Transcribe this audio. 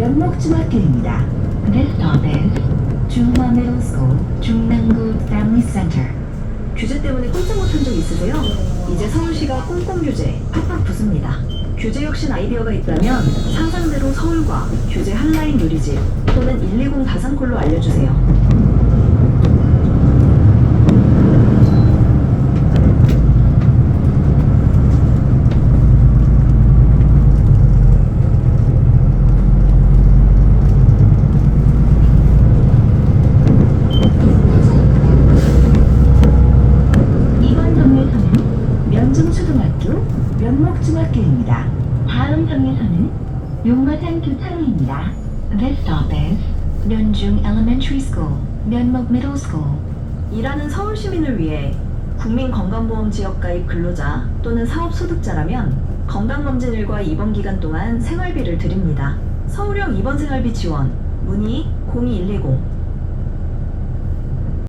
면목중학교입니다. This stop is 중화 Middle School, 중랑구 Family Center. 규제 때문에 꼼짝 못한 적 있으세요? 이제 서울시가 꼼꼼 규제 팍팍 붙습니다. 규제 혁신 아이디어가 있다면 상상대로 서울과 규제 한라인 누리집 또는 120 다산콜로 알려주세요. 이번 정류소는 면 중초등학교, 면목중학교입니다. 다음 정류소는 용거산 교차로입니다. This stop is 면중 Elementary School, 면목 Middle School. 일하는 서울 시민을 위해 국민건강보험 지역 가입 근로자 또는 사업소득자라면 건강검진일과 입원 기간 동안 생활비를 드립니다. 서울형 입원 생활비 지원 문의 0210